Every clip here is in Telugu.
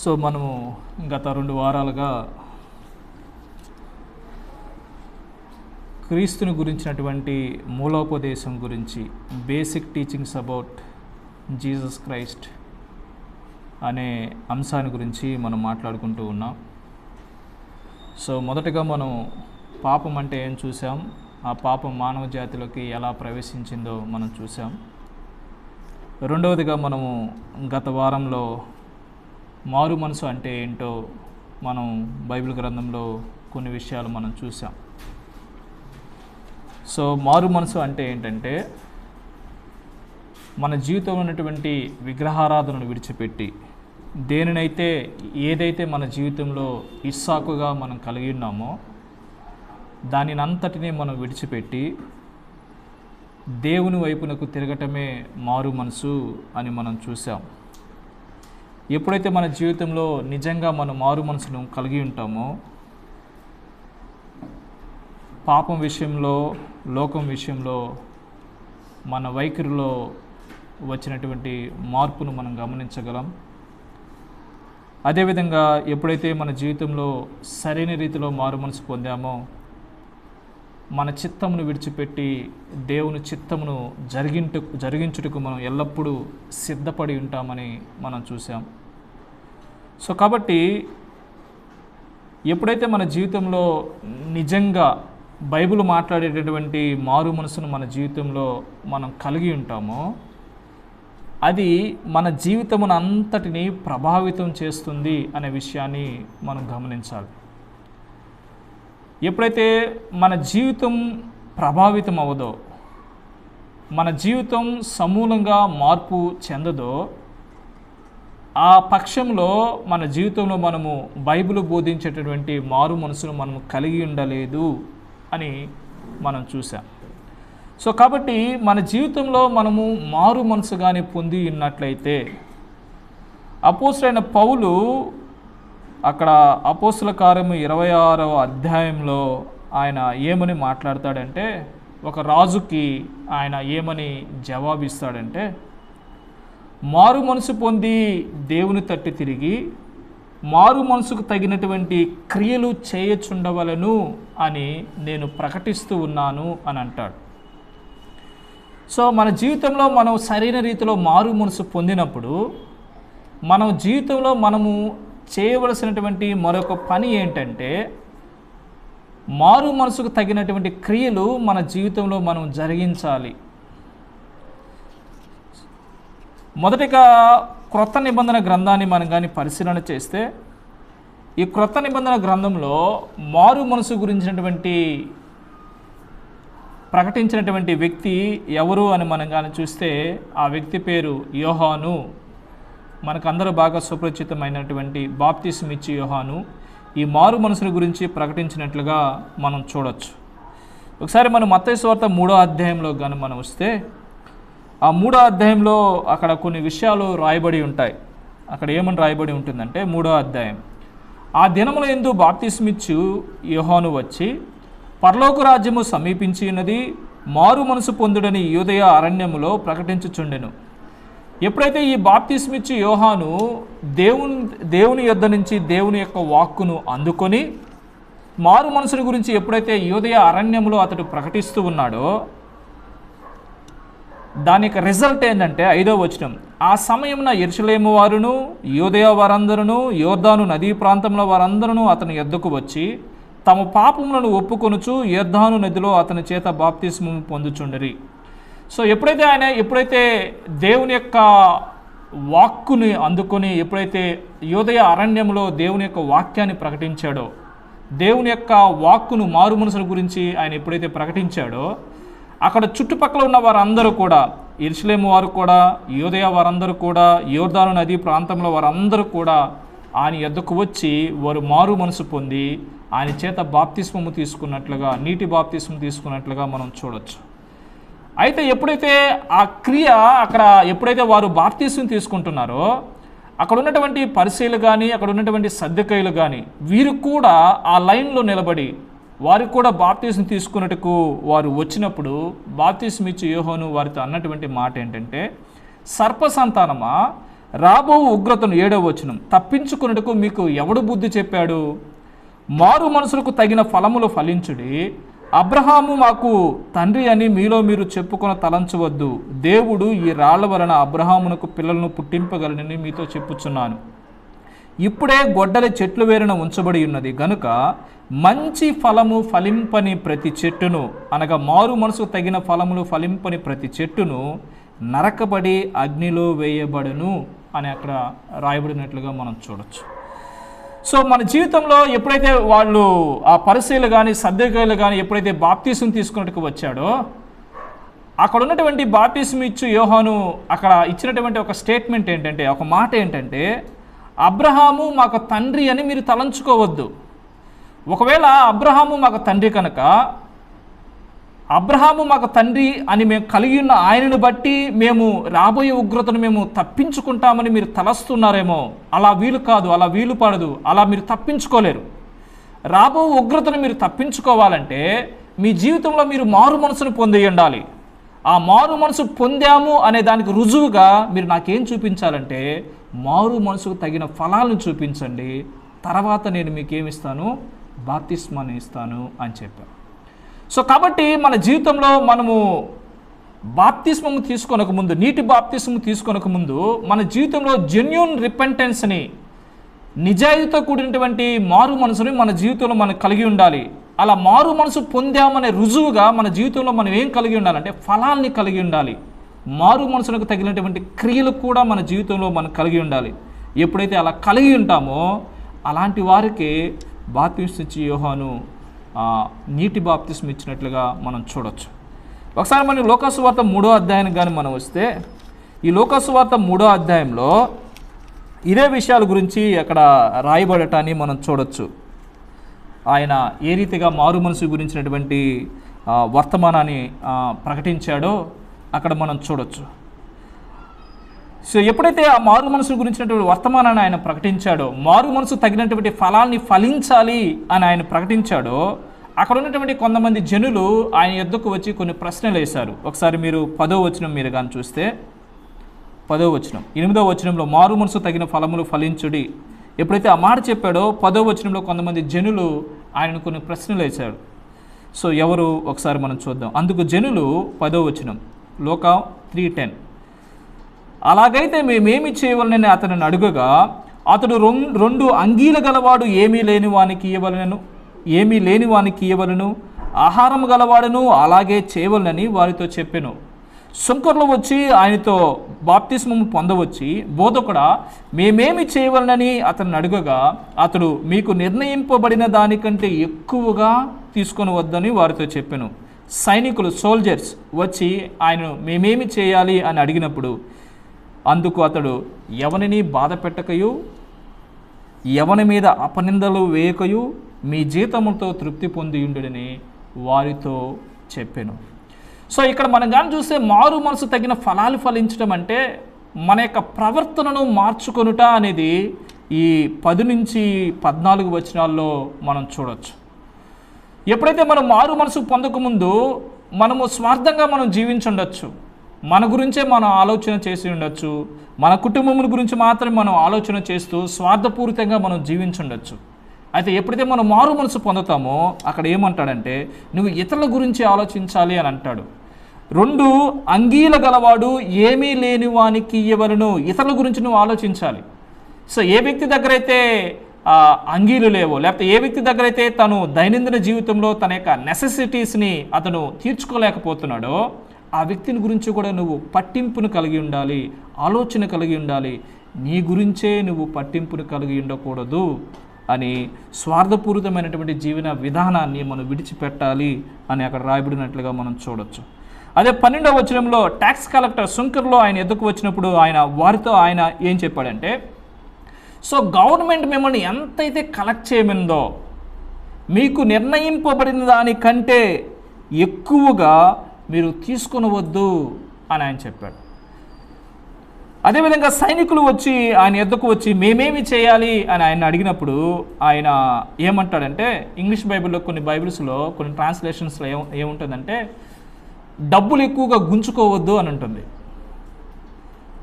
సో మనము గత రెండు వారాలుగా క్రీస్తుని గురించినటువంటి మూలోపదేశం గురించి basic teachings about Jesus Christ అనే అంశాన్ని గురించి మనం మాట్లాడుకుంటూ ఉన్నాం. సో మొదటగా మనం పాపం అంటే ఏం చూసాం? ఆ పాపం మానవ జాతిలోకి ఎలా ప్రవేశించిందో మనం చూసాం. రెండవదిగా మనము గత వారంలో మారు మనసు అంటే ఏంటో మనం బైబిల్ గ్రంథంలో కొన్ని విషయాలు మనం చూసాం సో మారు మనసు అంటే ఏంటంటే మన జీవితంలో ఉన్నటువంటి విగ్రహారాధనను విడిచిపెట్టి దేనినైతే ఏదైతే మన జీవితంలో ఇస్సాకుగా మనం కలిగి ఉన్నామో దానినంతటినే మనం విడిచిపెట్టి దేవుని వైపునకు తిరగటమే మారు మనసు అని మనం చూసాం ఎప్పుడైతే మన జీవితంలో నిజంగా మనం మారు మనసును కలిగి ఉంటామో పాపం విషయంలో లోకం విషయంలో మన వైఖరిలో వచ్చినటువంటి మార్పును మనం గమనించగలం. అదేవిధంగా ఎప్పుడైతే మన జీవితంలో సరైన రీతిలో మారు మనసు పొందామో మన చిత్తమును విడిచిపెట్టి దేవుని చిత్తమును జరిగింటు జరిగించుటకు మనం ఎల్లప్పుడూ సిద్ధపడి ఉంటామని మనం చూసాం సో కాబట్టి ఎప్పుడైతే మన జీవితంలో నిజంగా బైబిల్ మాట్లాడేటటువంటి మారు మనసును మన జీవితంలో మనం కలిగి ఉంటామో అది మన జీవితమును అంతటిని ప్రభావితం చేస్తుంది అనే విషయాన్ని మనం గమనించాలి. ఎప్పుడైతే మన జీవితం ప్రభావితం అవ్వదో మన జీవితం సమూలంగా మార్పు చెందదో ఆ పక్షంలో మన జీవితంలో మనము బైబిల్ బోధించేటటువంటి మారు మనసును మనం కలిగి ఉండలేదు అని మనం చూసాం సో కాబట్టి మన జీవితంలో మనము మారు మనసు కానీ పొంది ఉన్నట్లయితే అపోసులైన పౌలు అక్కడ అపోసుల కార్యము ఇరవై ఆరవ అధ్యాయంలో ఆయన ఏమని మాట్లాడతాడంటే ఒక రాజుకి ఆయన ఏమని జవాబిస్తాడంటే మారు మనసు పొంది దేవుని తట్టి తిరిగి మారు మనసుకు తగినటువంటి క్రియలు చేయచుండవలను అని నేను ప్రకటిస్తూ ఉన్నాను అని అంటాడు. సో మన జీవితంలో మనం సరైన రీతిలో మారు మనసు పొందినప్పుడు మనం జీవితంలో మనము చేయవలసినటువంటి మరొక పని ఏంటంటే మారు మనసుకు తగినటువంటి క్రియలు మన జీవితంలో మనం జరిగించాలి. మొదటిగా క్రొత్త నిబంధన గ్రంథాన్ని మనం కానీ పరిశీలన చేస్తే ఈ క్రొత్త నిబంధన గ్రంథంలో మారు మనసు గురించినటువంటి ప్రకటించినటువంటి వ్యక్తి ఎవరు అని మనం కానీ చూస్తే ఆ వ్యక్తి పేరు యోహాను. మనకందరూ బాగా సుపరిచితమైనటువంటి బాప్తిసం ఇచ్చి యోహాను. ఈ మారు మనసుని గురించి ప్రకటించినట్లుగా మనం చూడొచ్చు. ఒకసారి మనం మత్తయి వార్త మూడో అధ్యాయంలో కానీ మనం వస్తే ఆ మూడో అధ్యాయంలో అక్కడ కొన్ని విషయాలు రాయబడి ఉంటాయి. అక్కడ ఏమని రాయబడి ఉంటుందంటే మూడో అధ్యాయం. ఆ దినముల ఎందు బాప్తిస్మిచ్చు యోహాను వచ్చి పరలోక రాజ్యము సమీపించి ఉన్నది మారు మనసు పొందుడని యూదయ అరణ్యములో ప్రకటించుచుండెను. ఎప్పుడైతే ఈ బాప్తిస్మిచ్చి యోహాను దేవుని దేవుని యొద్ద నుంచి దేవుని యొక్క వాక్కును అందుకొని మారు మనసుని గురించి ఎప్పుడైతే యోదయ అరణ్యంలో అతడు ప్రకటిస్తూ ఉన్నాడో దాని యొక్క రిజల్ట్ ఏంటంటే ఐదో వచనం. ఆ సమయమున ఎరుసలేము వారును యోదయ వారందరూ యోర్దాను నదీ ప్రాంతంలో వారందరూ అతని ఎద్దుకు వచ్చి తమ పాపములను ఒప్పుకొనుచు యోర్ధాను నదిలో అతని చేత బాప్తిస్మం పొందుచుండరి. సో ఎప్పుడైతే ఆయన ఎప్పుడైతే దేవుని యొక్క వాక్కుని అందుకొని ఎప్పుడైతే యోదయ అరణ్యంలో దేవుని యొక్క వాక్యాన్ని ప్రకటించాడో దేవుని యొక్క వాక్కును మారు మనసుల గురించి ఆయన ఎప్పుడైతే ప్రకటించాడో అక్కడ చుట్టుపక్కల ఉన్న వారందరూ కూడా ఇర్షలేము వారు కూడా యోదయ వారందరూ కూడా యోర్దాను నది ప్రాంతంలో వారందరూ కూడా ఆయన ఎద్దకు వచ్చి వారు మారు మనసు పొంది ఆయన చేత బాప్తిస్మము తీసుకున్నట్లుగా నీటి బాప్తిస్మం తీసుకున్నట్లుగా మనం చూడొచ్చు. అయితే ఎప్పుడైతే ఆ క్రియ అక్కడ ఎప్పుడైతే వారు బాప్తీసం తీసుకుంటున్నారో అక్కడ ఉన్నటువంటి పరిశీలు కానీ అక్కడ ఉన్నటువంటి సర్దికయ్యలు కానీ వీరు కూడా ఆ లైన్లో నిలబడి వారికి కూడా బాప్తీసం తీసుకున్నట్టుకు వారు వచ్చినప్పుడు బాప్తీసం ఇచ్చి యోహోను వారితో అన్నటువంటి మాట ఏంటంటే సర్ప సంతానమా? రాబో ఉగ్రతను ఏడవ వచనం. తప్పించుకున్నట్టుకు మీకు ఎవడు బుద్ధి చెప్పాడు? మారు మనసులకు తగిన ఫలములు ఫలించుడి. అబ్రహాము మాకు తండ్రి అని మీలో మీరు చెప్పుకొని తలంచవద్దు. దేవుడు ఈ రాళ్ళ వలన అబ్రహామునకు పిల్లలను పుట్టింపగలనని మీతో చెప్పుచున్నాను. ఇప్పుడే గొడ్డలి చెట్లు వేరున ఉంచబడి ఉన్నది. గనుక మంచి ఫలము ఫలింపని ప్రతి చెట్టును అనగా మారు మనసుకు తగిన ఫలములు ఫలింపని ప్రతి చెట్టును నరకబడి అగ్నిలో వేయబడును అని అక్కడ రాయబడినట్లుగా మనం చూడొచ్చు. సో మన జీవితంలో ఎప్పుడైతే వాళ్ళు ఆ పరిశీలు కానీ సర్దకాయలు కానీ ఎప్పుడైతే బాప్తీసుని తీసుకున్నట్టుకు వచ్చాడో అక్కడ ఉన్నటువంటి బాప్తీసం ఇచ్చు యోహాను అక్కడ ఇచ్చినటువంటి ఒక స్టేట్మెంట్ ఏంటంటే ఒక మాట ఏంటంటే అబ్రహాము మాకు తండ్రి అని మీరు తలంచుకోవద్దు. ఒకవేళ అబ్రహాము మాకు తండ్రి కనుక అబ్రహాము మాకు తండ్రి అని మేము కలిగి ఉన్న ఆయనను బట్టి మేము రాబోయే ఉగ్రతను మేము తప్పించుకుంటామని మీరు తలస్తున్నారేమో అలా వీలు కాదు అలా వీలు పడదు అలా మీరు తప్పించుకోలేరు. రాబో ఉగ్రతను మీరు తప్పించుకోవాలంటే మీ జీవితంలో మీరు మారు మనసును పొంది ఉండాలి. ఆ మారు మనసు పొందాము అనే దానికి రుజువుగా మీరు నాకేం చూపించాలంటే మారు మనసుకు తగిన ఫలాలను చూపించండి. తర్వాత నేను మీకు ఏమిస్తాను బాప్తిస్మాన్ని ఇస్తాను అని చెప్పారు సో కాబట్టి మన జీవితంలో మనము బాప్తిస్మము తీసుకొనక ముందు నీటి బాప్తిస్మము తీసుకొనక ముందు మన జీవితంలో జెన్యున్ రిపెంటెన్స్ని నిజాయితీతో కూడినటువంటి మారు మనసుని మన జీవితంలో మనం కలిగి ఉండాలి. అలా మారు మనసు పొందామనే రుజువుగా మన జీవితంలో మనం ఏం కలిగి ఉండాలంటే ఫలాల్ని కలిగి ఉండాలి. మారు మనసులకు తగినటువంటి క్రియలు కూడా మన జీవితంలో మనం కలిగి ఉండాలి. ఎప్పుడైతే అలా కలిగి ఉంటామో అలాంటి వారికి బాప్తిస్మ యోహాను నీటి బాప్తిస్మ ఇచ్చినట్లుగా మనం చూడొచ్చు. ఒకసారి మనం లోకసువార్త మూడో అధ్యాయానికి కానీ మనం వస్తే ఈ లోకసువార్త మూడో అధ్యాయంలో ఇదే విషయాల గురించి అక్కడ రాయబడటాన్ని మనం చూడొచ్చు. ఆయన ఏ రీతిగా మారు మనసు గురించినటువంటి వర్తమానాన్ని ప్రకటించాడో అక్కడ మనం చూడొచ్చు. సో ఎప్పుడైతే ఆ మారు మనసు గురించినటువంటి వర్తమానాన్ని ఆయన ప్రకటించాడో మారు మనసు తగినటువంటి ఫలాల్ని ఫలించాలి అని ఆయన ప్రకటించాడో అక్కడ ఉన్నటువంటి కొంతమంది జనులు ఆయన ఎద్దుకు వచ్చి కొన్ని ప్రశ్నలు వేశారు. ఒకసారి మీరు పదో వచనం మీరు కానీ చూస్తే పదో వచనం ఎనిమిదో వచనంలో మారు మనసు తగిన ఫలములు ఫలించుడి. ఎప్పుడైతే ఆ మాట చెప్పాడో పదో వచనంలో కొంతమంది జనులు ఆయనను కొన్ని ప్రశ్నలు వేశారు. సో ఎవరు? ఒకసారి మనం చూద్దాం. అందుకు జనులు పదో వచనం లోక త్రీ టెన్. అలాగైతే మేమేమి చేయవలనని అతనిని అడుగగా అతడు రొం- రెండు అంగీలు గలవాడు ఏమీ లేని వానికి ఇవ్వవలెను ఏమీ లేని వానికి ఇవ్వలను ఆహారం గలవాడును అలాగే చేయవలనని వారితో చెప్పాను. సుంకర్లు వచ్చి ఆయనతో బాప్తిస్మము పొందవచ్చి బోధకుడా మేమేమి చేయవలనని అతను అడుగగా అతడు మీకు నిర్ణయింపబడిన దానికంటే ఎక్కువగా తీసుకొని వద్దని వారితో చెప్పాను. సైనికులు సోల్జర్స్ వచ్చి ఆయన మేమేమి చేయాలి అని అడిగినప్పుడు అందుకు అతడు ఎవనిని బాధ పెట్టకయు? ఎవని మీద అపనిందలు వేయకయు? మీ జీతముతో తృప్తి పొందియుండుడని వారితో చెప్పాను. సో ఇక్కడ మనం కానీ చూస్తే మారు మనసు తగిన ఫలాలు ఫలించడం అంటే మన యొక్క ప్రవర్తనను మార్చుకొనుట అనేది ఈ పది నుంచి పద్నాలుగు వచనాల్లో మనం చూడొచ్చు. ఎప్పుడైతే మనం మారు మనసు పొందకముందు మనము స్వార్థంగా మనం జీవించుండొచ్చు. మన గురించే మనం ఆలోచన చేసి ఉండొచ్చు. మన కుటుంబం గురించి మాత్రమే మనం ఆలోచన చేస్తూ స్వార్థపూరితంగా మనం జీవించుండొచ్చు. అయితే ఎప్పుడైతే మనం మారు మనసు పొందుతామో అక్కడ ఏమంటాడంటే నువ్వు ఇతరుల గురించి ఆలోచించాలి అని అంటాడు. రెండు అంగీల గలవాడు ఏమీ లేని వానికి ఇవ్వలను ఇతరుల గురించి నువ్వు ఆలోచించాలి. సో ఏ వ్యక్తి దగ్గర అయితే అంగీలు లేవో లేకపోతే ఏ వ్యక్తి దగ్గర అయితే తను దైనందిన జీవితంలో తన యొక్క నెసెసిటీస్ని అతను తీర్చుకోలేకపోతున్నాడో ఆ వ్యక్తిని గురించి కూడా నువ్వు పట్టింపును కలిగి ఉండాలి ఆలోచన కలిగి ఉండాలి. నీ గురించే నువ్వు పట్టింపును కలిగి ఉండకూడదు అని స్వార్థపూరితమైనటువంటి జీవన విధానాన్ని మనం విడిచిపెట్టాలి అని అక్కడ రాయబడినట్లుగా మనం చూడొచ్చు. అదే పన్నెండవ వచనంలో ట్యాక్స్ కలెక్టర్ శంకర్లో ఆయన ఎదుకు వచ్చినప్పుడు ఆయన వారితో ఆయన ఏం చెప్పాడంటే సో గవర్నమెంట్ మిమ్మల్ని ఎంతైతే కలెక్ట్ చేయమందో మీకు నిర్ణయింపబడిన దానికంటే ఎక్కువగా మీరు తీసుకొనవద్దు అని ఆయన చెప్పాడు. అదేవిధంగా సైనికులు వచ్చి ఆయన ఎద్దకు వచ్చి మేమేమి చేయాలి అని ఆయన అడిగినప్పుడు ఆయన ఏమంటాడంటే ఇంగ్లీష్ బైబిల్లో కొన్ని బైబిల్స్లో కొన్ని ట్రాన్స్లేషన్స్లో ఏ ఏముంటుందంటే డబ్బులు ఎక్కువగా గుంజుకోవద్దు అని ఉంటుంది.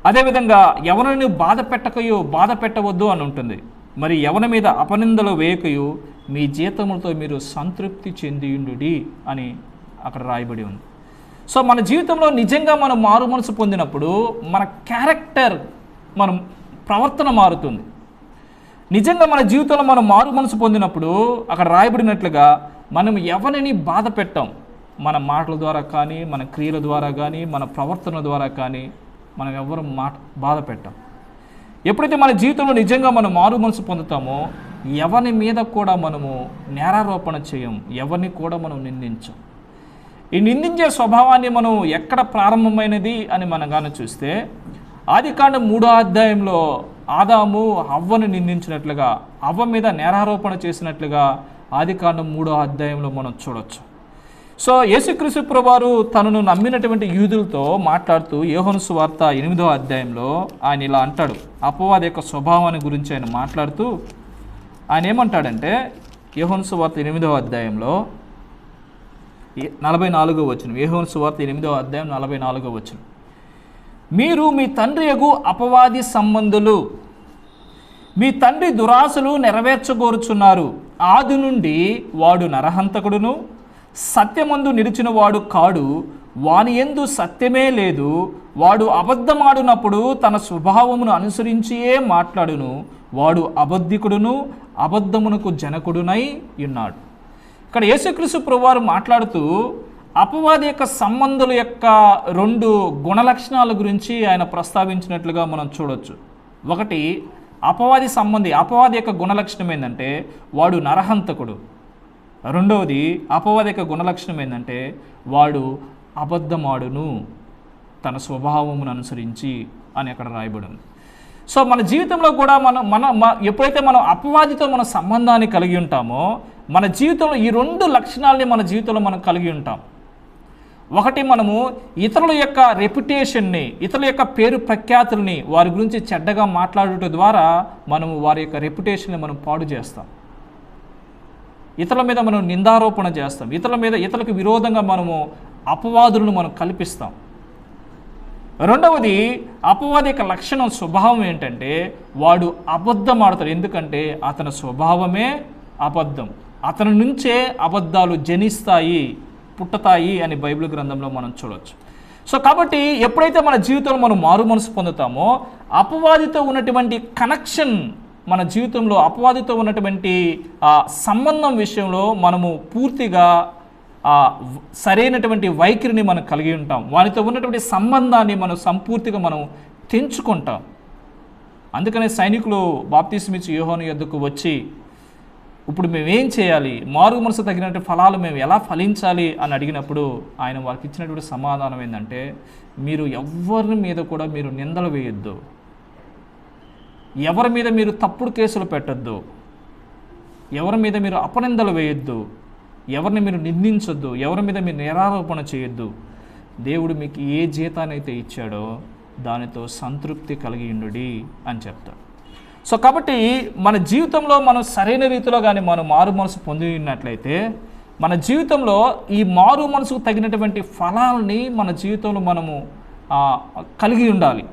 అదేవిధంగా ఎవరిని బాధ పెట్టకయో బాధ పెట్టవద్దు అని ఉంటుంది. మరి ఎవరి మీద అపనిందలు వేయకయో మీ జీతములతో మీరు సంతృప్తి చెందియుండు అని అక్కడ రాయబడి ఉంది. సో మన జీవితంలో నిజంగా మనం మారు మనసు పొందినప్పుడు మన క్యారెక్టర్ మనం ప్రవర్తన మారుతుంది. నిజంగా మన జీవితంలో మనం మారు మనసు పొందినప్పుడు అక్కడ రాయబడినట్లుగా మనం ఎవరిని బాధ పెట్టాం? మన మాటల ద్వారా కానీ మన క్రియల ద్వారా కానీ మన ప్రవర్తన ద్వారా కానీ మనం ఎవరు మాట బాధ పెట్టాం? ఎప్పుడైతే మన జీవితంలో నిజంగా మనం మారు మనసు పొందుతామో ఎవరి మీద కూడా మనము నేరారోపణ చేయం. ఎవరిని కూడా మనం నిందించాం. ఈ నిందించే స్వభావాన్ని మనం ఎక్కడ ప్రారంభమైనది అని మనం కానీ చూస్తే ఆదికాండం మూడో అధ్యాయంలో ఆదాము అవ్వను నిందించినట్లుగా అవ్వ మీద నేరారోపణ చేసినట్లుగా ఆదికాండం మూడో అధ్యాయంలో మనం చూడొచ్చు. సో యేసుక్రీసు ప్రభువారు తనను నమ్మినటువంటి యూదులతో మాట్లాడుతూ యోహను సువార్త ఎనిమిదో అధ్యాయంలో ఆయన ఇలా అంటాడు. అపవాది యొక్క స్వభావాన్ని గురించి ఆయన మాట్లాడుతూ ఆయన ఏమంటాడంటే యోహను సువార్త ఎనిమిదో అధ్యాయంలో నలభై నాలుగో వచ్చిన యోహను సువార్త ఎనిమిదో అధ్యాయం నలభై నాలుగో వచ్చిన మీరు మీ తండ్రి యగు అపవాది సంబంధులు మీ తండ్రి దురాశలు నెరవేర్చగోరుచున్నారు ఆది నుండి వాడు నరహంతకుడును సత్యమందు నిలిచిన వాడు కాడు వాని ఎందు సత్యమే లేదు. వాడు అబద్ధమాడినప్పుడు తన స్వభావమును అనుసరించియే మాట్లాడును. వాడు అబద్ధికుడును అబద్ధమునకు జనకుడునై ఉన్నాడు. ఇక్కడ యేసుక్రీస్తు ప్రభువారు మాట్లాడుతూ అపవాది యొక్క సంబంధుల యొక్క రెండు గుణలక్షణాల గురించి ఆయన ప్రస్తావించినట్లుగా మనం చూడొచ్చు. ఒకటి అపవాది సంబంధి అపవాది యొక్క గుణలక్షణం ఏంటంటే వాడు నరహంతకుడు. రెండవది అపవాది యొక్క గుణలక్షణం ఏంటంటే వాడు అబద్ధమాడును తన స్వభావమును అనుసరించి అని అక్కడ రాయబడింది. సో మన జీవితంలో కూడా మనం మన ఎప్పుడైతే మనం అపవాదితో మన సంబంధాన్ని కలిగి ఉంటామో మన జీవితంలో ఈ రెండు లక్షణాలని మన జీవితంలో మనం కలిగి ఉంటాం. ఒకటి మనము ఇతరుల యొక్క రెప్యుటేషన్ని ఇతరుల యొక్క పేరు ప్రఖ్యాతుల్ని వారి గురించి చెడ్డగా మాట్లాడుట ద్వారా మనము వారి యొక్క రెప్యుటేషన్ని మనం పాడు చేస్తాం. ఇతరుల మీద మనం నిందారోపణ చేస్తాం. ఇతరుల మీద ఇతరులకు విరోధంగా మనము అపవాదులను మనం కల్పిస్తాం. రెండవది అపవాది యొక్క లక్షణం స్వభావం ఏంటంటే వాడు అబద్ధం ఆడతాడు. ఎందుకంటే అతని స్వభావమే అబద్ధం. అతని నుంచే అబద్ధాలు జనిస్తాయి పుట్టతాయి అని బైబిల్ గ్రంథంలో మనం చూడవచ్చు సో కాబట్టి ఎప్పుడైతే మన జీవితంలో మనం మారు మనసు పొందుతామో అపవాదితో ఉన్నటువంటి కనెక్షన్ మన జీవితంలో అపవాదితో ఉన్నటువంటి ఆ సంబంధం విషయంలో మనము పూర్తిగా సరైనటువంటి వైఖరిని మనం కలిగి ఉంటాం. వానితో ఉన్నటువంటి సంబంధాన్ని మనం సంపూర్తిగా మనం తెంచుకుంటాం. అందుకనే సైనికులు బాప్తిస్మిచ్చి యోహోను యొద్దకు వచ్చి ఇప్పుడు మేము ఏం చేయాలి? మారు మనసు తగినట్టు ఫలాలు మేము ఎలా ఫలించాలి? అని అడిగినప్పుడు ఆయన వారికి ఇచ్చినటువంటి సమాధానం ఏంటంటే మీరు ఎవరి మీద కూడా మీరు నిందలు వేయొద్దు. ఎవరి మీద మీరు తప్పుడు కేసులు పెట్టద్దు. ఎవరి మీద మీరు అపనిందలు వేయొద్దు. ఎవరిని మీరు నిందించొద్దు. ఎవరి మీద మీరు నిరారోపణ చేయొద్దు. దేవుడు మీకు ఏ జీతాన్ని అయితే ఇచ్చాడో దానితో సంతృప్తి కలిగి ఉండుడి అని చెప్తాడు. సో కాబట్టి మన జీవితంలో మనం సరైన రీతిలో కానీ మనం మారు మనసు పొంది ఉన్నట్లయితే మన జీవితంలో ఈ మారు మనసుకు తగినటువంటి ఫలాల్ని మన జీవితంలో మనము కలిగి ఉండాలి.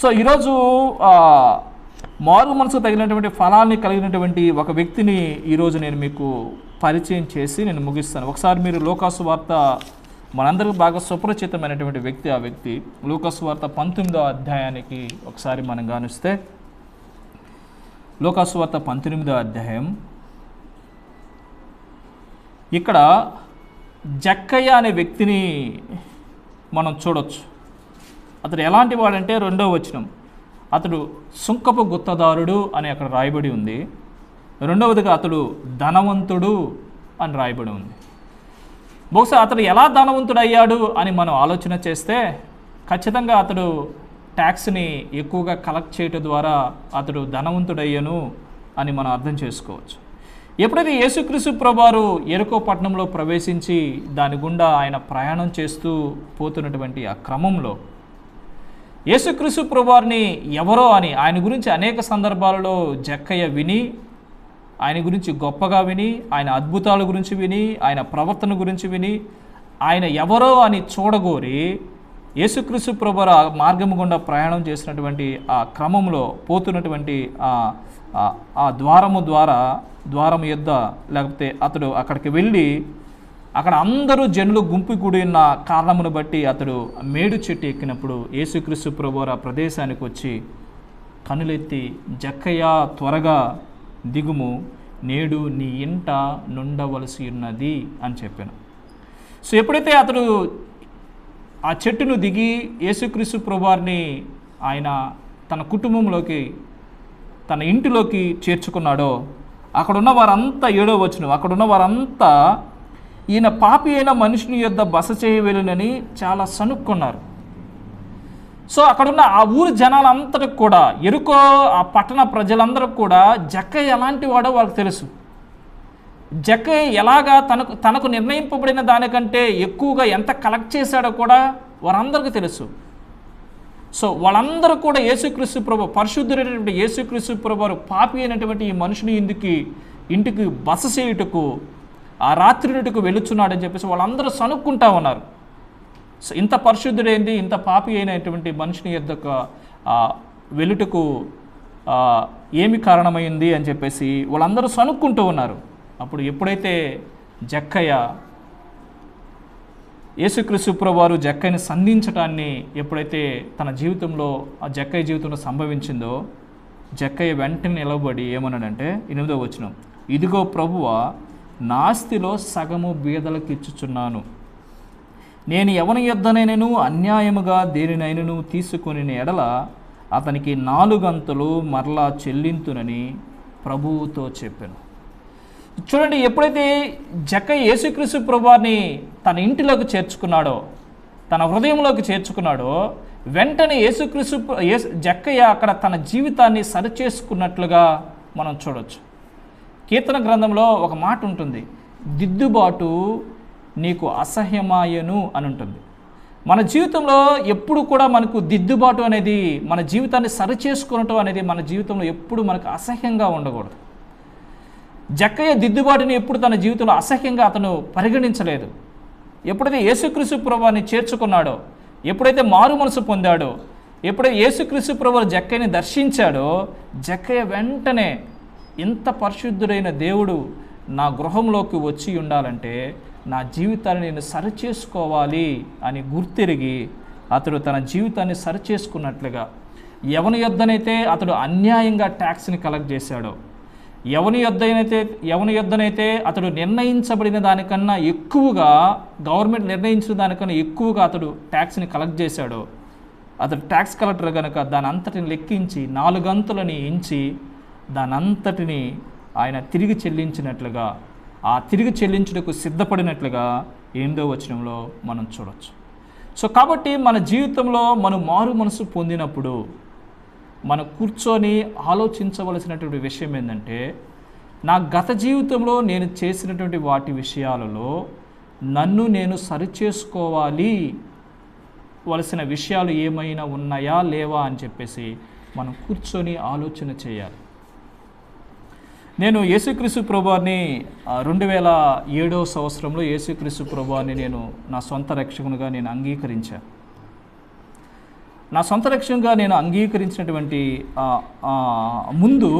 సో ఈరోజు మారు మనసుకు తగినటువంటి ఫలాల్ని కలిగినటువంటి ఒక వ్యక్తిని ఈరోజు నేను మీకు పరిచయం చేసి నేను ముగిస్తాను. ఒకసారి మీరు లోకాసు వార్త మనందరికీ బాగా సుపరిచితమైనటువంటి వ్యక్తి ఆ వ్యక్తి. లోకాసు వార్త పంతొమ్మిదో అధ్యాయానికి ఒకసారి మనం గానిస్తే లోకాసువార్త పంతొమ్మిదో అధ్యాయం. ఇక్కడ జక్కయ్య అనే వ్యక్తిని మనం చూడొచ్చు. అతడు ఎలాంటి వాడంటే రెండో వచనం అతడు సుంకపు గుత్తదారుడు అని అక్కడ రాయబడి ఉంది. రెండవదిగా అతడు ధనవంతుడు అని రాయబడి ఉంది. బహుశా అతడు ఎలా ధనవంతుడు అయ్యాడు అని మనం ఆలోచన చేస్తే ఖచ్చితంగా అతడు ట్యాక్స్ని ఎక్కువగా కలెక్ట్ చేయటం ద్వారా అతడు ధనవంతుడయ్యను అని మనం అర్థం చేసుకోవచ్చు. ఎప్పుడైతే యేసుక్రీసు ప్రభారు ఎరుకో పట్టణంలో ప్రవేశించి దాని గుండా ఆయన ప్రయాణం చేస్తూ పోతున్నటువంటి ఆ క్రమంలో యేసుక్రీసు ప్రభువారిని ఎవరో అని ఆయన గురించి అనేక సందర్భాలలో జక్కయ్య విని ఆయన గురించి గొప్పగా విని ఆయన అద్భుతాల గురించి విని ఆయన ప్రవర్తన గురించి విని ఆయన ఎవరో అని చూడగోరి యేసుక్రీస్తు ప్రభుర మార్గం గుండా ప్రయాణం చేసినటువంటి ఆ క్రమంలో పోతున్నటువంటి ఆ ద్వారము ద్వారా ద్వారము యొద్ద లేకపోతే అతడు అక్కడికి వెళ్ళి అక్కడ అందరూ జనులు గుంపు కూడిన కారణమును బట్టి అతడు మేడు చెట్టు ఎక్కినప్పుడు యేసుక్రీస్తు ప్రభు ఆ ప్రదేశానికి వచ్చి కనులెత్తి జక్కయ్య త్వరగా దిగుము నేడు నీ ఇంట నుండవలసి ఉన్నది అని చెప్పాను. సో ఎప్పుడైతే అతడు ఆ చెట్టును దిగి యేసుక్రీస్తు ప్రభువారిని ఆయన తన కుటుంబంలోకి తన ఇంటిలోకి చేర్చుకున్నాడో అక్కడున్న వారంతా ఏడో వచ్చును అక్కడున్న వారంతా ఈయన పాపి అయిన మనుషుని యొద్ద బస చేయవెలునని చాలా సనుక్కున్నారు సో అక్కడున్న ఆ ఊరి జనాలంతటికి కూడా ఎరుకో ఆ పట్టణ ప్రజలందరికీ కూడా జక్క ఎలాంటి వాడో వాళ్ళకి తెలుసు. జకే ఎలాగా తనకు తనకు నిర్ణయింపబడిన దానికంటే ఎక్కువగా ఎంత కలెక్ట్ చేశాడో కూడా వారందరికీ తెలుసు. సో వాళ్ళందరూ కూడా యేసుక్రీస్తు ప్రభు పరిశుద్ధుడైనటువంటి యేసుక్రీస్తు ప్రభు పాపి అయినటువంటి ఈ మనుషుని ఇందుకి ఇంటికి బస చేయుటకు ఆ రాత్రి నుండికి వెళుచున్నాడని చెప్పేసి వాళ్ళందరూ సనుక్కుంటా ఉన్నారు. సో ఇంత పరిశుద్ధుడైంది ఇంత పాపి అయినటువంటి మనిషిని యొక్క వెలుటకు ఏమి కారణమైంది అని చెప్పేసి వాళ్ళందరూ సనుక్కుంటూ ఉన్నారు. అప్పుడు ఎప్పుడైతే జక్కయ్య యేసుక్రీస్తు ప్రభువారు జక్కయ్యని సంధించటాన్ని ఎప్పుడైతే తన జీవితంలో ఆ జక్కయ్య జీవితంలో సంభవించిందో జక్కయ్య వెంటనే నిలబడి ఏమన్నాడంటే ఎనిమిదో వచనం ఇదిగో ప్రభువ నాస్తిలో సగము బీదలకు ఇచ్చుచున్నాను నేను ఎవని యొద్దనైనను అన్యాయముగా దేనినైనను తీసుకుని ఎడల అతనికి నాలుగంతలు మరలా చెల్లింతునని ప్రభువుతో చెప్పాను. చూడండి ఎప్పుడైతే జక్క యేసుక్రీస్తు ప్రభువారిని తన ఇంటిలోకి చేర్చుకున్నాడో తన హృదయంలోకి చేర్చుకున్నాడో వెంటనే యేసుక్రీస్తు జక్కయ్య అక్కడ తన జీవితాన్ని సరిచేసుకున్నట్లుగా మనం చూడవచ్చు కీర్తన గ్రంథంలో ఒక మాట ఉంటుంది దిద్దుబాటు నీకు అసహ్యమాయను అని ఉంటుంది. మన జీవితంలో ఎప్పుడు కూడా మనకు దిద్దుబాటు అనేది మన జీవితాన్ని సరిచేసుకునటం అనేది మన జీవితంలో ఎప్పుడు మనకు అసహ్యంగా ఉండకూడదు. జక్కయ్య దిద్దుబాటుని ఎప్పుడు తన జీవితంలో అసహ్యంగా అతను పరిగణించలేదు. ఎప్పుడైతే యేసుక్రీస్తు ప్రభాని చేర్చుకున్నాడో ఎప్పుడైతే మారు మనసు పొందాడో ఎప్పుడైతే యేసుక్రీస్తు ప్రభు జక్కయ్యని దర్శించాడో జక్కయ్య వెంటనే ఇంత పరిశుద్ధుడైన దేవుడు నా గృహంలోకి వచ్చి ఉండాలంటే నా జీవితాన్ని నేను సరిచేసుకోవాలి అని గుర్తిరిగి అతడు తన జీవితాన్ని సరిచేసుకున్నట్లుగా ఎవని యొద్దనైతే అతడు అన్యాయంగా ట్యాక్స్ని కలెక్ట్ చేశాడో. ఎవని యొద్దనైతే ఎవని యొద్దనైతే అతడు నిర్ణయించబడిన దానికన్నా ఎక్కువగా గవర్నమెంట్ నిర్ణయించిన దానికన్నా ఎక్కువగా అతడు ట్యాక్స్ని కలెక్ట్ చేశాడో అతడు ట్యాక్స్ కలెక్టర్ కనుక దాని అంతటిని లెక్కించి నాలుగంతులని ఎంచి దాని అంతటిని ఆయన తిరిగి చెల్లించినట్లుగా ఆ తిరిగి చెల్లించుటకు సిద్ధపడినట్లుగా ఎనిమిదో వచనంలో మనం చూడవచ్చు సో కాబట్టి మన జీవితంలో మనం మారు మనసు పొందినప్పుడు మనం కూర్చొని ఆలోచించవలసినటువంటి విషయం ఏంటంటే నా గత జీవితంలో నేను చేసినటువంటి వాటి విషయాలలో నన్ను నేను సరిచేసుకోవాలి వలసిన విషయాలు ఏమైనా ఉన్నాయా లేవా అని చెప్పేసి మనం కూర్చొని ఆలోచన చేయాలి. నేను యేసుక్రీసు ప్రభాని రెండు వేల ఏడవ సంవత్సరంలో యేసుక్రీసు ప్రభాని నేను నా సొంత రక్షకునిగా నేను అంగీకరించాను నా సొంత లక్ష్యంగా నేను అంగీకరించినటువంటి ముందు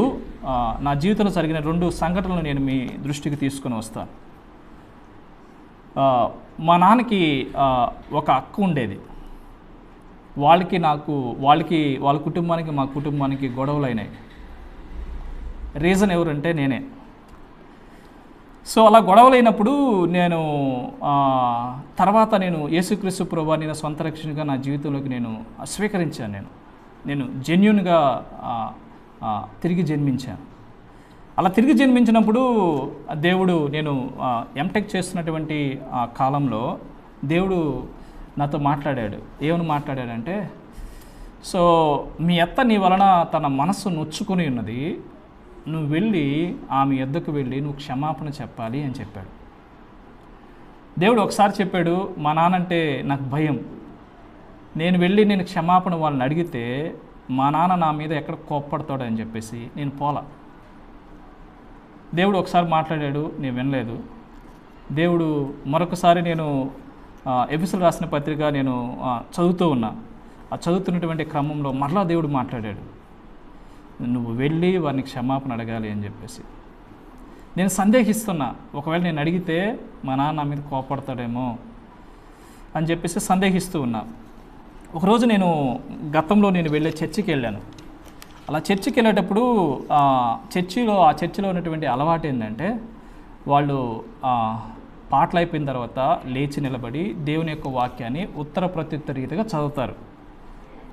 నా జీవితంలో జరిగిన రెండు సంఘటనలు నేను మీ దృష్టికి తీసుకొని వస్తాను. మా నాన్నకి ఒక అక్క ఉండేది. వాళ్ళకి నాకు వాళ్ళకి వాళ్ళ కుటుంబానికి మా కుటుంబానికి గొడవలు అయినాయి రీజన్ ఎవరంటే నేనే. సో అలా గొడవలైనప్పుడు నేను తర్వాత నేను యేసుక్రీస్తు ప్రభా నేను సొంత రక్షణగా నా జీవితంలోకి నేను స్వీకరించాను నేను. నేను జెన్యున్గా తిరిగి జన్మించాను. అలా తిరిగి జన్మించినప్పుడు దేవుడు నేను ఎంటెక్ చేస్తున్నటువంటి ఆ కాలంలో దేవుడు నాతో మాట్లాడాడు. ఏమని మాట్లాడాడంటే సో మీ అత్త నీ వలన తన మనస్సు నొచ్చుకొని ఉన్నది. నువ్వు వెళ్ళి ఆమె ఎద్దకు వెళ్ళి నువ్వు క్షమాపణ చెప్పాలి అని చెప్పాడు. దేవుడు ఒకసారి చెప్పాడు మా నాన్నంటే నాకు భయం. నేను వెళ్ళి నేను క్షమాపణ వాళ్ళని అడిగితే మా నాన్న నా మీద ఎక్కడ కోప్పడతాడు అని చెప్పేసి నేను పోలా. దేవుడు ఒకసారి మాట్లాడాడు నేను వినలేదు. దేవుడు మరొకసారి నేను ఎపిసోడ్ రాసిన పత్రిక నేను చదువుతూ ఉన్నా. ఆ చదువుతున్నటువంటి క్రమంలో మరలా దేవుడు మాట్లాడాడు. నువ్వు వెళ్ళి వారిని క్షమాపణ అడగాలి అని చెప్పేసి. నేను సందేహిస్తున్నా. ఒకవేళ నేను అడిగితే మా నాన్న మీద కోపడతాడేమో అని చెప్పేసి సందేహిస్తూ ఉన్నా. ఒకరోజు నేను గతంలో నేను వెళ్ళే చర్చికి వెళ్ళాను. అలా చర్చికి వెళ్ళేటప్పుడు చర్చిలో ఆ చర్చిలో ఉన్నటువంటి అలవాటు ఏంటంటే వాళ్ళు పాటలు అయిపోయిన తర్వాత లేచి నిలబడి దేవుని యొక్క వాక్యాన్ని ఉత్తర ప్రత్యుత్తర రీతిగా చదువుతారు.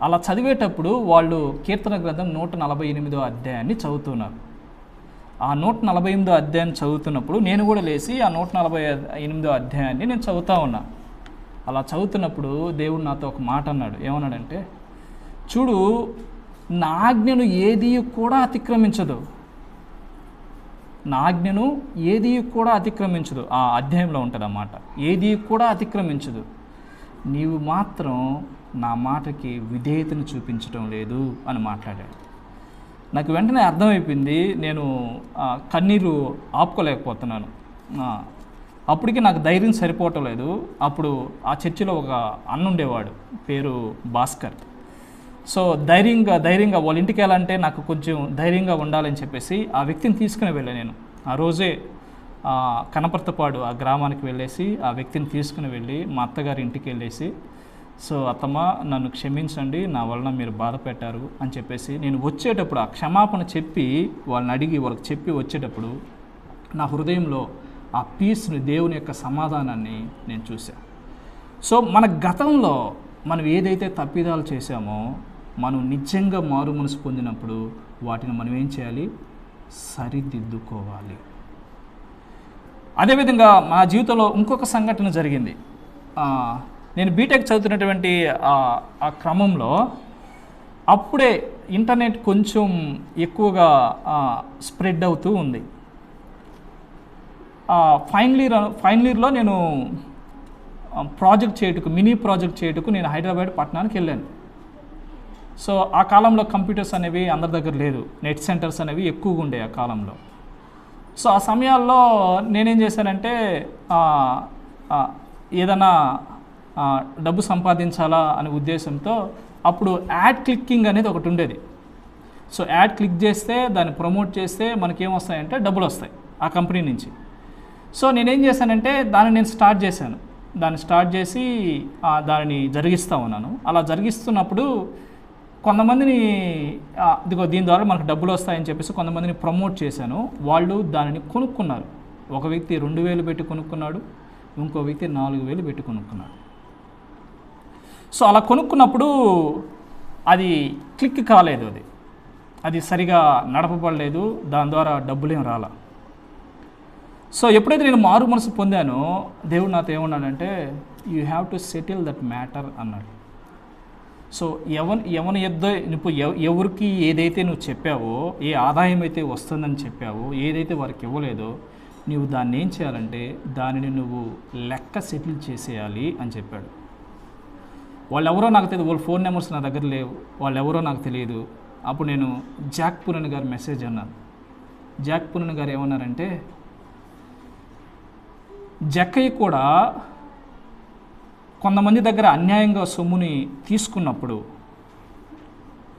అలా చదివేటప్పుడు వాళ్ళు కీర్తన గ్రంథం నూట నలభై ఎనిమిదో అధ్యాయాన్ని చదువుతున్నారు. ఆ నూట నలభై ఎనిమిదో అధ్యాయాన్ని చదువుతున్నప్పుడు నేను కూడా లేచి ఆ నూట నలభై ఎనిమిదో అధ్యాయాన్ని నేను చదువుతా ఉన్నా. అలా చదువుతున్నప్పుడు దేవుడు నాతో ఒక మాట అన్నాడు. ఏమన్నాడంటే చూడు నా ఆజ్ఞను ఏది కూడా అతిక్రమించదు. నా ఆజ్ఞను ఏది కూడా అతిక్రమించదు. ఆ అధ్యాయంలో ఉంటుంది అన్నమాట ఏది కూడా అతిక్రమించదు. నీవు మాత్రం నా మాటకి విధేయతను చూపించడం లేదు అని మాట్లాడాడు. నాకు వెంటనే అర్థమైపోయింది నేను కన్నీరు ఆపుకోలేకపోతున్నాను. అప్పటికి నాకు ధైర్యం సరిపోవటం లేదు. అప్పుడు ఆ చర్చిలో ఒక అన్న ఉండేవాడు పేరు భాస్కర్. సో ధైర్యంగా ధైర్యంగా వాళ్ళ ఇంటికి వెళ్ళాలంటే నాకు కొంచెం ధైర్యంగా ఉండాలని చెప్పేసి ఆ వ్యక్తిని తీసుకుని వెళ్ళాను నేను. ఆ రోజే కనపర్తపాడు ఆ గ్రామానికి వెళ్ళేసి ఆ వ్యక్తిని తీసుకుని వెళ్ళి మా అత్తగారి ఇంటికి వెళ్ళేసి సో అత్తమ్మ నన్ను క్షమించండి నా వలన మీరు బాధ పెట్టారు అని చెప్పేసి నేను వచ్చేటప్పుడు ఆ క్షమాపణ చెప్పి వాళ్ళని అడిగి వాళ్ళకి చెప్పి వచ్చేటప్పుడు నా హృదయంలో ఆ పీస్ని దేవుని యొక్క సమాధానాన్ని నేను చూశాను సో మన గతంలో మనం ఏదైతే తప్పిదాలు చేశామో మనం నిజంగా మారు మనసు పొందినప్పుడు వాటిని మనం ఏం చేయాలి? సరిదిద్దుకోవాలి. అదేవిధంగా మా జీవితంలో ఇంకొక సంఘటన జరిగింది. నేను బీటెక్ చదువుతున్నటువంటి ఆ- క్రమంలో అప్పుడే ఇంటర్నెట్ కొంచెం ఎక్కువగా స్ప్రెడ్ అవుతూ ఉంది. ఫైనల్ ఇయర్ ఫైనల్ ఇయర్లో నేను ప్రాజెక్ట్ చేయుటకు మినీ ప్రాజెక్ట్ చేయుటకు నేను హైదరాబాద్ పట్టణానికి వెళ్ళాను. సో ఆ కాలంలో కంప్యూటర్స్ అనేవి అందరి దగ్గర లేదు నెట్ సెంటర్స్ అనేవి ఎక్కువగా ఉండే ఆ కాలంలో. సో ఆ సమయాల్లో నేనేం చేశానంటే ఏదైనా డబ్బు సంపాదించాలా అనే ఉద్దేశంతో అప్పుడు యాడ్ క్లిక్కింగ్ అనేది ఒకటి ఉండేది. సో యాడ్ క్లిక్ చేస్తే దాన్ని ప్రమోట్ చేస్తే మనకేమొస్తాయంటే డబ్బులు వస్తాయి ఆ కంపెనీ నుంచి. సో నేనేం చేశానంటే దాన్ని నేను స్టార్ట్ చేశాను. దాన్ని స్టార్ట్ చేసి దానిని జరిగిస్తూ ఉన్నాను. అలా జరిగిస్తున్నప్పుడు కొంతమందిని ఇదిగో దీని ద్వారా మనకు డబ్బులు వస్తాయని చెప్పేసి కొంతమందిని ప్రమోట్ చేశాను. వాళ్ళు దానిని కొనుక్కున్నారు. ఒక వ్యక్తి రెండు వేలు పెట్టి కొనుక్కున్నాడు. ఇంకో వ్యక్తి నాలుగు వేలు పెట్టి కొనుక్కున్నాడు. సో అలా కొనుక్కున్నప్పుడు అది క్లిక్ కాలేదు అది. అది సరిగా నడపబడలేదు దాని ద్వారా డబ్బులేం రాలా. సో ఎప్పుడైతే నేను మారు మనసు పొందానో దేవుడు నాతో ఏమన్నాడంటే you have to settle that matter అన్నాడు. సో ఎవన్ ఎవరి యొద్ద నువ్వు ఎవరికి ఏదైతే నువ్వు చెప్పావో ఏ ఆదాయం అయితే వస్తుందని చెప్పావో ఏదైతే వారికి ఇవ్వలేదో నువ్వు దాన్ని ఏం చేయాలంటే దానిని నువ్వు లెక్క సెటిల్ చేసేయాలి అని చెప్పాడు. వాళ్ళు ఎవరో నాకు తెలియదు వాళ్ళ ఫోన్ నెంబర్స్ నా దగ్గర లేవు వాళ్ళు ఎవరో నాకు తెలియదు అప్పుడు నేను జాక్ పురన్ గారి మెసేజ్ అన్నాను. జాక్ పురన్ గారు ఏమన్నారంటే జక్కయ్య కూడా కొంతమంది దగ్గర అన్యాయంగా సొమ్ముని తీసుకున్నప్పుడు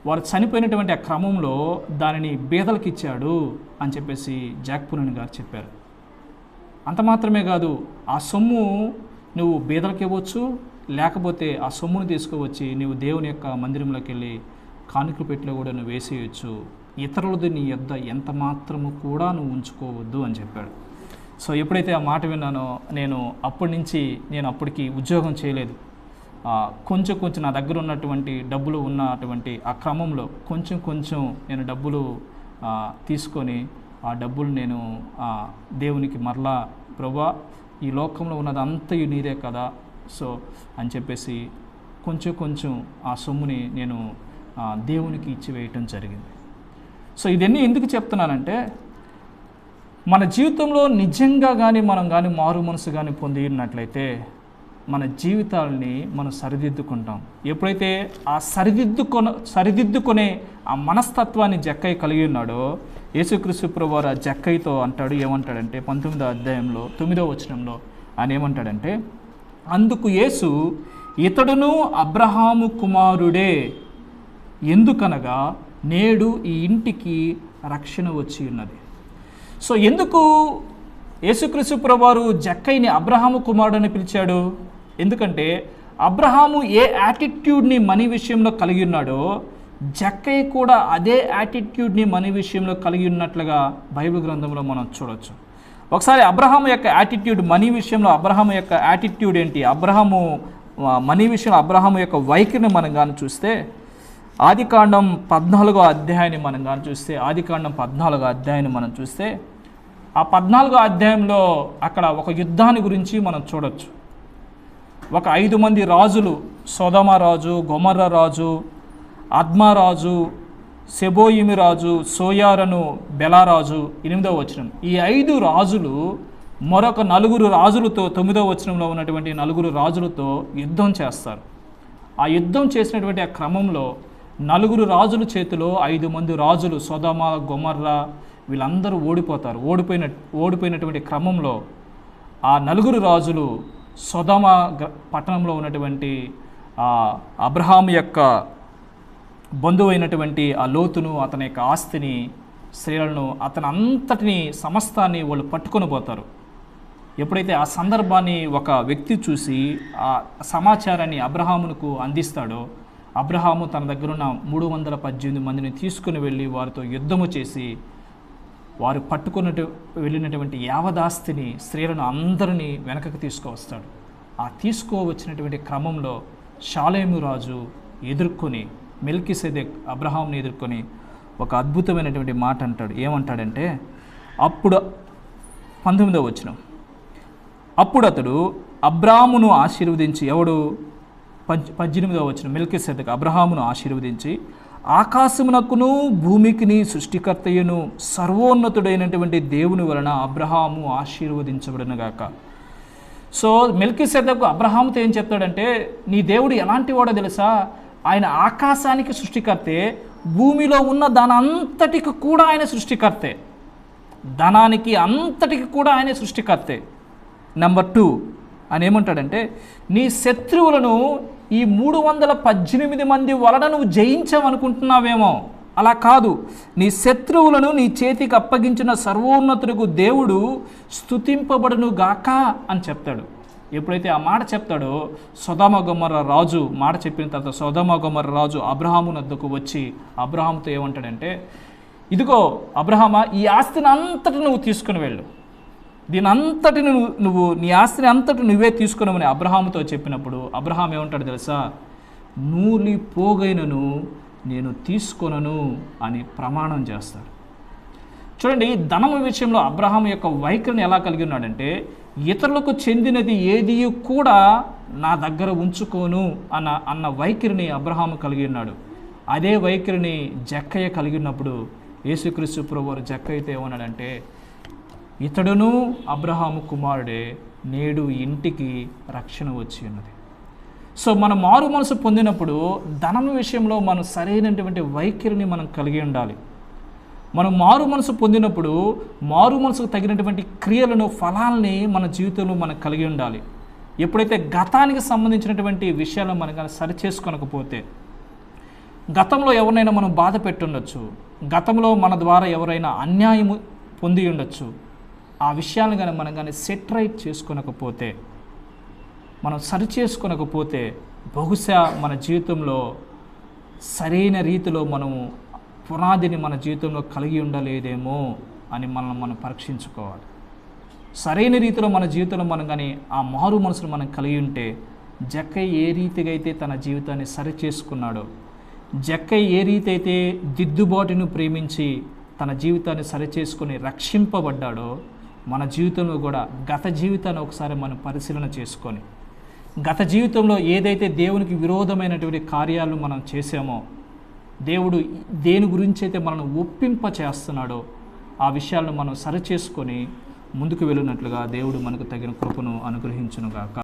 వారు చనిపోయినటువంటి ఆ క్రమంలో దానిని బీదలకి ఇచ్చాడు అని చెప్పేసి జాక్ పురన్ గారు చెప్పారు. అంత మాత్రమే కాదు ఆ సొమ్ము నువ్వు బీదలకి ఇవ్వచ్చు లేకపోతే ఆ సొమ్మును తీసుకువచ్చి నీవు దేవుని యొక్క మందిరంలోకి వెళ్ళి కానుకలు పెట్టిలో కూడా నువ్వు వేసేయచ్చు. ఇతరులది నీ యొద్ద ఎంత మాత్రము కూడా నువ్వు ఉంచుకోవద్దు అని చెప్పాడు. సో ఎప్పుడైతే ఆ మాట విన్నానో నేను అప్పటి నుంచి నేను అప్పటికి ఉద్యోగం చేయలేదు. కొంచెం కొంచెం నా దగ్గర ఉన్నటువంటి డబ్బులు ఉన్నటువంటి ఆ క్రమంలో కొంచెం కొంచెం నేను డబ్బులు తీసుకొని ఆ డబ్బులు నేను దేవునికి మరలా ప్రభా ఈ లోకంలో ఉన్నదంతయు నీదే కదా. సో అని చెప్పేసి కొంచెం కొంచెం ఆ సొమ్ముని నేను దేవునికి ఇచ్చి వేయటం జరిగింది. సో ఇదన్నీ ఎందుకు చెప్తున్నానంటే మన జీవితంలో నిజంగా కానీ మనం కానీ మారు మనసు కానీ పొందినట్లయితే మన జీవితాలని మనం సరిదిద్దుకుంటాం. ఎప్పుడైతే ఆ సరిదిద్దుకొన సరిదిద్దుకునే ఆ మనస్తత్వాన్ని జక్కయ్య కలిగి ఉన్నాడో యేసుక్రీస్తు ప్రభువారు ఆ జక్కయ్యతో అంటాడు ఏమంటాడంటే పంతొమ్మిదో అధ్యాయంలో తొమ్మిదో వచనంలో ఆయన ఏమంటాడంటే అందుకు యేసు ఇతడును అబ్రహాము కుమారుడే. ఎందుకనగా నేడు ఈ ఇంటికి రక్షణ వచ్చి ఉన్నది. సో ఎందుకు యేసుక్రీస్తు వారు జక్కైని అబ్రహాము కుమారుడు అని పిలిచాడు? ఎందుకంటే అబ్రహాము ఏ యాటిట్యూడ్ని మనీ విషయంలో కలిగి ఉన్నాడో జక్కయ్య కూడా అదే యాటిట్యూడ్ని మనీ విషయంలో కలిగి ఉన్నట్లుగా బైబిల్ గ్రంథంలో మనం చూడొచ్చు. ఒకసారి అబ్రహాం యొక్క యాటిట్యూడ్ మనీ విషయంలో అబ్రహాం యొక్క యాటిట్యూడ్ ఏంటి? అబ్రహాము మనీ విషయంలో అబ్రహాం యొక్క వైఖరిని మనం కానీ చూస్తే ఆదికాండం పద్నాలుగో అధ్యాయాన్ని మనం కానీ చూస్తే ఆదికాండం పద్నాలుగో అధ్యాయాన్ని మనం చూస్తే ఆ పద్నాలుగో అధ్యాయంలో అక్కడ ఒక యుద్ధాన్ని గురించి మనం చూడొచ్చు. ఒక ఐదు మంది రాజులు సోదమ రాజు గొమర్ర రాజు ఆద్మరాజు సెబోయిమి రాజు సోయారను బెలారాజు ఎనిమిదవ వచనం. ఈ ఐదు రాజులు మరొక నలుగురు రాజులతో తొమ్మిదవ వచనంలో ఉన్నటువంటి నలుగురు రాజులతో యుద్ధం చేస్తారు. ఆ యుద్ధం చేసినటువంటి ఆ క్రమంలో నలుగురు రాజుల చేతిలో ఐదు మంది రాజులు సోదమ గొమర్ర వీళ్ళందరూ ఓడిపోతారు. ఓడిపోయిన ఓడిపోయినటువంటి క్రమంలో ఆ నలుగురు రాజులు సొదమ పట్టణంలో ఉన్నటువంటి ఆ అబ్రహాం యొక్క బంధువైనటువంటి ఆ లోతును అతని యొక్క ఆస్తిని స్త్రీలను అతని అంతటిని సమస్తాన్ని వాళ్ళు పట్టుకొని పోతారు. ఎప్పుడైతే ఆ సందర్భాన్ని ఒక వ్యక్తి చూసి ఆ సమాచారాన్ని అబ్రహామునకు అందిస్తాడో అబ్రహాము తన దగ్గర ఉన్న మూడు వందల పద్దెనిమిది మందిని తీసుకుని వెళ్ళి వారితో యుద్ధము చేసి వారు పట్టుకున్నట్టు వెళ్ళినటువంటి యావదాస్తిని స్త్రీలను అందరినీ వెనకకు తీసుకువస్తాడు. ఆ తీసుకోవచ్చినటువంటి క్రమంలో షాలేము రాజు ఎదుర్కొని మెల్కి సెదెక్ అబ్రహాంని ఎదుర్కొని ఒక అద్భుతమైనటువంటి మాట అంటాడు. ఏమంటాడంటే అప్పుడు పంతొమ్మిదవ వచ్చిన అప్పుడు అతడు అబ్రామును ఆశీర్వదించి ఎవడు? పద్ పద్దెనిమిదవ వచ్చిన మిల్కి సెదక్ అబ్రహామును ఆశీర్వదించి ఆకాశమునకును భూమికిని సృష్టికర్తయ్యను సర్వోన్నతుడైనటువంటి దేవుని వలన అబ్రహాము ఆశీర్వదించబడినగాక. సో మెల్కి సెదకు అబ్రహాముతో ఏం చెప్తాడంటే నీ దేవుడు ఎలాంటి వాడో తెలుసా? ఆయన ఆకాశానికి సృష్టికర్తే భూమిలో ఉన్న దానంతటికి కూడా ఆయన సృష్టికర్తే. ధనానికి అంతటికి కూడా ఆయన సృష్టికర్తే. నెంబర్ టూ ఆయన ఏమంటాడంటే నీ శత్రువులను ఈ మూడు వందల పద్దెనిమిది మంది వలన నువ్వు జయించవనుకుంటున్నావేమో. అలా కాదు. నీ శత్రువులను నీ చేతికి అప్పగించిన సర్వోన్నతుడికి దేవుడు స్తుతింపబడును గాక అని చెప్తాడు. ఎప్పుడైతే ఆ మాట చెప్తాడో సొదామగొమ్మర రాజు మాట చెప్పిన తర్వాత సొదామ రాజు అబ్రహాము నద్దకు వచ్చి అబ్రహాంతో ఏమంటాడంటే ఇదిగో అబ్రహామా ఈ ఆస్తిని అంతటి నువ్వు తీసుకుని వెళ్ళు. దీని అంతటి నువ్వు నువ్వు నీ ఆస్తిని అంతటి నువ్వే తీసుకున్నామని అబ్రహాముతో చెప్పినప్పుడు అబ్రహాం ఏమంటాడు తెలుసా? నూలి పోగైనను నేను తీసుకొనను అని ప్రమాణం చేస్తాడు. చూడండి ధనము విషయంలో అబ్రహాం యొక్క వైఖరిని ఎలా కలిగి ఉన్నాడంటే ఇతరులకు చెందినది ఏది కూడా నా దగ్గర ఉంచుకోను అన్న అన్న వైఖరిని అబ్రహాము కలిగి ఉన్నాడు. అదే వైఖరిని జక్కయ్య కలిగి ఉన్నప్పుడు యేసుక్రీస్తు ప్రభువారు జక్కయ్యతో ఏమన్నాడంటే ఇతడును అబ్రహాము కుమారుడే నేడు ఇంటికి రక్షణ వచ్చి ఉన్నది. సో మనం మారు మనసు పొందినప్పుడు ధనం విషయంలో మనం సరైనటువంటి వైఖరిని మనం కలిగి ఉండాలి. మనం మారు మనసు పొందినప్పుడు మారు మనసుకు తగినటువంటి క్రియలను ఫలాల్ని మన జీవితంలో మనం కలిగి ఉండాలి. ఎప్పుడైతే గతానికి సంబంధించినటువంటి విషయాలు మనం కానీ సరి చేసుకోనకపోతే గతంలో ఎవరినైనా మనం బాధ పెట్టుండొచ్చు. గతంలో మన ద్వారా ఎవరైనా అన్యాయము పొంది ఉండొచ్చు. ఆ విషయాలను కానీ మనం కానీ సెటరైట్ చేసుకోనకపోతే మనం సరి చేసుకోనకపోతే బహుశా మన జీవితంలో సరైన రీతిలో మనము పునాదిని మన జీవితంలో కలిగి ఉండలేదేమో అని మనం మనం పరీక్షించుకోవాలి. సరైన రీతిలో మన జీవితంలో మనం కానీ ఆ మారు మనసును మనం కలిగి ఉంటే జక్కయ్య ఏ రీతిగా అయితే తన జీవితాన్ని సరి చేసుకున్నాడో జక్కయ్య ఏ రీతి అయితే దిద్దుబాటును ప్రేమించి తన జీవితాన్ని సరిచేసుకొని రక్షింపబడ్డాడో మన జీవితంలో కూడా గత జీవితాన్ని ఒకసారి మనం పరిశీలన చేసుకొని గత జీవితంలో ఏదైతే దేవునికి విరోధమైనటువంటి కార్యాలను మనం చేసామో దేవుడు దేని గురించి అయితే మనల్ని ఒప్పింప చేస్తున్నాడో ఆ విషయాలను మనం సరిచేసుకొని ముందుకు వెళ్ళినట్లుగా దేవుడు మనకు తగిన కృపను అనుగ్రహించునుగాక.